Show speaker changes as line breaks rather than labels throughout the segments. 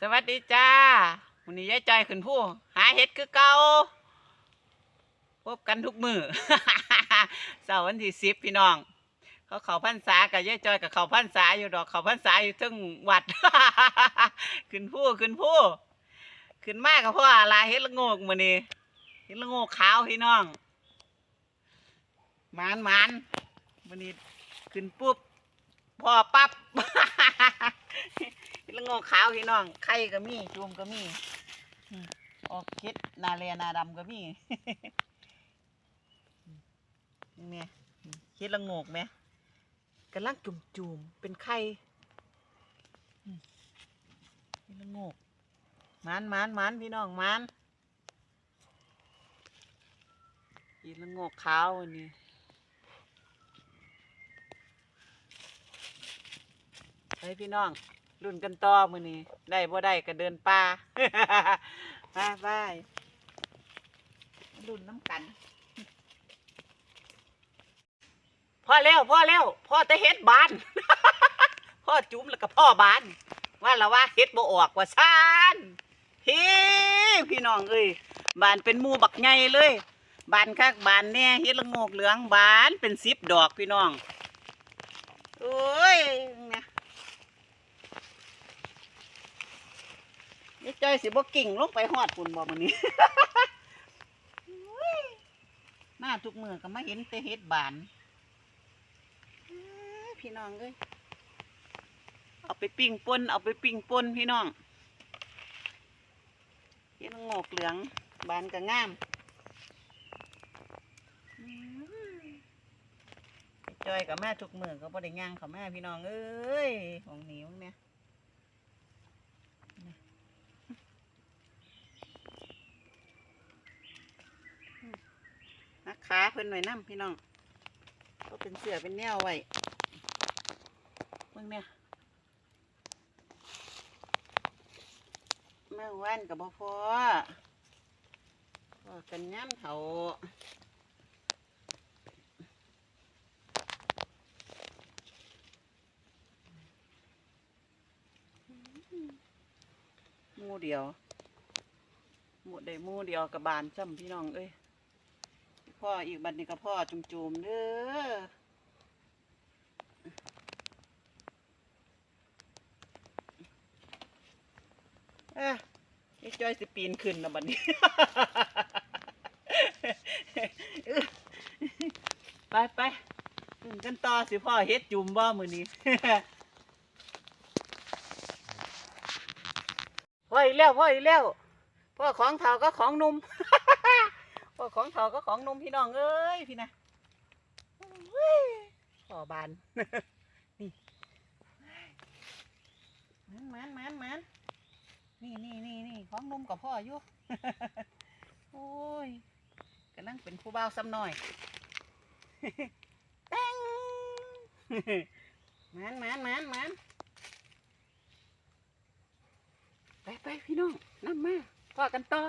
สวัสดีจ้าวันนี้ยายจอยขึ้นผู้หาเห็ดคือเก่าพบกันทุกมือ เสาร์วันที่สิบพี่น้อง เขาเขาพันษากับยายจอยกับเขาพันษาอยู่ดอกเขาพันษาอยู่ทึงวัด ขึ้นผู้ขึ้นผู้ขึ้นมากกับพ่อลาเห็ดละโงกมือนี้เห็ดละโงกขาวพี่น้องมานมานวันนี้ขึ้นปุ๊บพ่อปั๊บ ขาวพี่น้องไข่ก็มีจูมก็มีอออกเห็ดนาเรียนาดำก็มีนี่แม่เห็ดละงกไหมกำลังจุ่มจุมๆเป็นไข่อืมเห็ดละงกมันมันมันพี่น้องมันเห็ดละงกขาวนนี้เฮ้พี่น้อง รุ่นกันต่อมือนี้ได้บ่ได้ก็เดินป่าไปไปรุ่นน้ำกันพ่อเร็วพ่อเร็วพ่อจะเฮ็ดบาน พ่อจุ้มแล้วก็พ่อบาน ว่าละว่าเฮ็ดบ่ออกว่าซ่านพี่พี่น้องเอ้ยบานเป็นหมูบักใหญ่เลยบานคักบานแน่เฮ็ดละโงกเหลืองบานเป็นสิบดอกพี่น้องโอ้ยเนี่จ้อยสิบ่กิ่งลงไปฮอดปุ่นบ่มื้อนี้โอ้ยมาทุกมือก็มาเห็นแต่เฮ็ดบานเอ้ยพี่น้องเอ้ยเอาไปปิ้งป่นเอาไปปิ้งป่นพี่น้องเห็นงอกเหลืองบานก็งามจอยกับแม่ทุกมือก็บ่ได้ย่างเขาแม่พี่น้องเอ้ยของหนีของเนี่ย ขาเพิ่นหน่อยน้ำพี่น้องก็เป็นเสือเป็นแนวไว้เบิ่งเนี่ยเมื่อวานกับบ่พอพอกันย้ำเถาหมูเดียวหมูได้หมูเดียวกับบานซ้ำพี่น้องเอ้ย พ่ออีกบัดนี้ก็พ่อจุ่มๆเด้อเอ้ยไอ้จ้อยสิปีนขึ้นนะบัดนี้ ไปไปขึ้นกันต่อสิพ่อเฮ็ดจุ่มบ่มือนี้พ่ออีกแล้วพ่ออีกแล้วพ่อของเฒ่าก็ของหนุ่ม พ่อของเฒ่าก็ของนมพี่น้องเอ้ยพี่นะเฮ้ยพ่อบานนี่มันมันมันมันนี่นี่นี่นี่ของนมกับพ่ออยู่โอ้ยกำลังเป็นผู้บ่าวซ้ำหน่อยแต้งมันมันมันมันไปไปพี่น้องนั่มาพ่อกันต่อ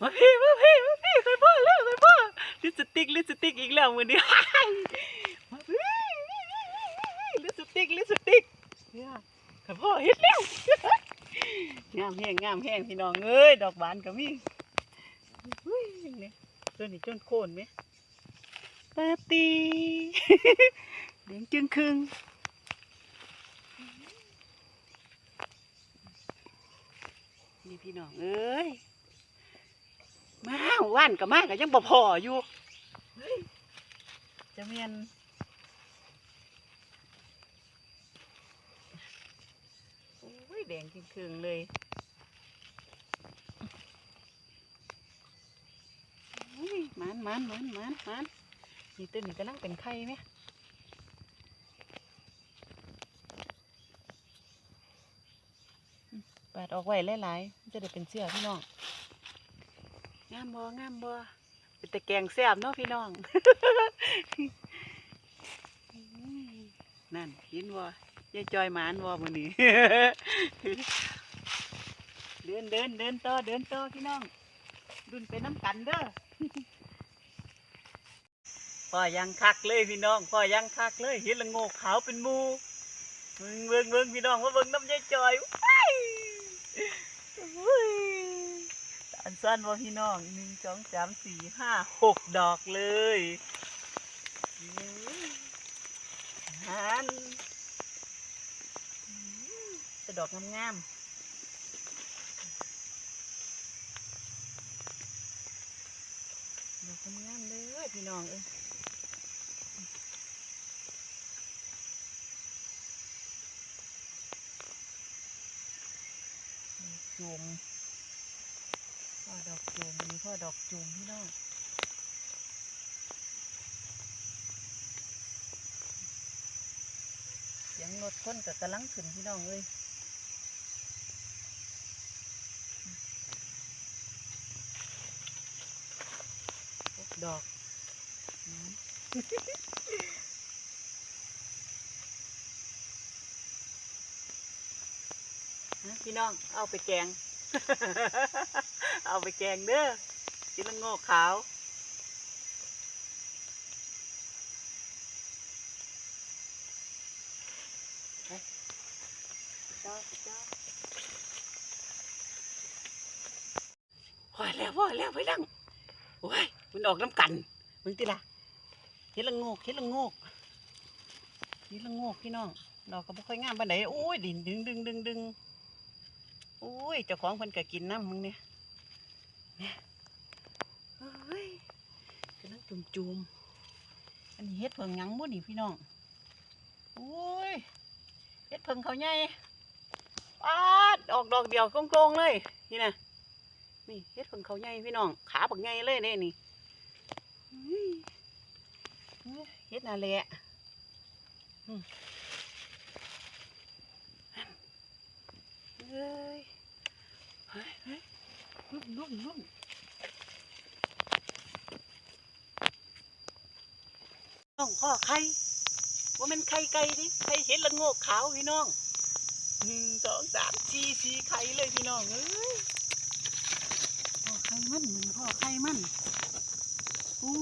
มาพี่มาพี่มาพี่เคยพ่อแล้วเคยพ่อลิสติกลิสติกอีกแล้วมือนี้มาพี่ลิสติกลิสติกเนี่ยเคยพ่อเฮ็ดแล้วงามแห้งงามแห้งพี่น้องเอ้ยดอกบานก็มีนี่ตัวนี้จนโคนไหมปาตีเลี้ยงจึงครึ่งนี่พี่น้องเอ้ย มาว่านกับมากับยังบ่พออยู่เฮ้ยจะเมียนโอ้ยแดงจริงคืงเลยโอ้ยมันมันมันมันมันนี่ตัวนี้กำลังเป็นไข่ไหมอืมเปิดออกไว้หลายๆมันจะได้เป็นเสื้อพี่น้องงามบ่งามบ่เป็นแต่แกงแซ่บเนาะพี่น้อง นั่นยินบ่ยายจอยหมานบ่มื้อนี้เดินเดินเดินต่อเดินต่อพี่น้องดุนไปน้ำกันเด้อพ่อยังคักเลยพี่น้องพ่อยังคักเลยเห็นละโงกขาวเป็นมูเบิ่งเบิ่งเบิ่งพี่น้องมาเบิ่งน้ำยายจอยว้ายอุ้ย สั้นว่าพี่น้องหนึ่งสองสามสี่ห้าหกดอกเลยหันอืมแต่ดอกงามๆ ดอกงามๆเลยพี่น้องเอ้ยจูม พ่อดอกจูมมีพ่อดอกจูมพี่น้องเสียงรถคนกับกำลังขึ้นพี่น้องเลยดอกฮะพี่น้องเอาไปแกง เอาไปแกงเด้อกินละโงกขาวไปจ้าจ้าพอแล้วพอแล้วไปดังโอ้ยมันออกน้ำกันมึงติล่ะเห็ดละโงกเห็ดละโงกเห็ดละโงกพี่น้องดอกก็บ่ค่อยงามปานใดโอ้ยดินดึงดึงดึงดึง อุ้ยเจ้าของเพิ่นก็กินน้ำมึงเนี่ยเนี่ยเฮ้ยกำลังจุ่มจุมๆอันนี้เฮ็ดเพิ่งยังบ่นี่พี่น้องอุ้ยเฮ็ดเพิ่งเขาใหญ่ปาดออกดอกเดียวโกงๆเลยนี่นะนี่เฮ็ดเพิ่งเขาใหญ่พี่น้องขาบักใหญ่เลยเนี่อุ้ยเฮ็ดน่าแหละอืม เลยเฮ้ยเฮ้ยลุ่มลุ่มลุ่มน้องพ่อไข่ว่ามันไข่ไก่ดิไข่เห็นละโงกขาวพี่น้องหนึ่งสองสามสี่สี่ไข่เลยพี่น้องเอ้ยพ่อไข่มันเหมึงพ่อไข่มันอุ้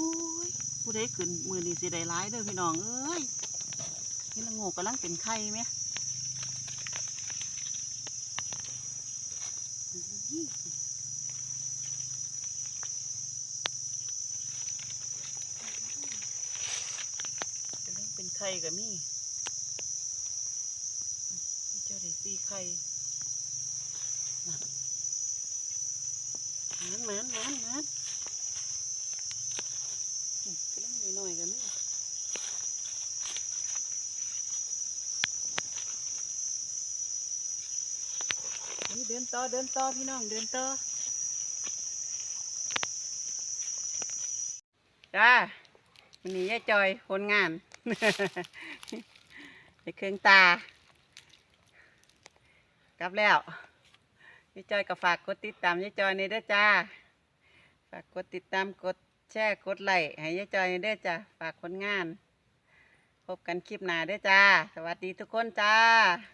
ยผู้ใดขึ้นมือนี่สิได้ร้ายเด้อพี่น้องเอ้ยเห็นละโงกกำลังเป็นไข่ไหม จะเล่นเป็นไข่กับมี่เจ้าได้ซีไข่นั่นหมันหมันหมันหมันก็เล่นหน่อยๆกับมี่นี่เดินต่อเดินต่อพี่น้องเดินต่อจ้าวันนี้ยายจอยคนงาน ไปเครื่องตา กลับแล้วยายจอยก็ฝากกดติดตามยายจอยในเด้อจ้า ฝากกดติดตามกดแชร์กดไลค์ให้ยายจอยในเด้อจ้าฝากคนงาน พบกันคลิปหน้าเด้อจ้า สวัสดีทุกคนจ้า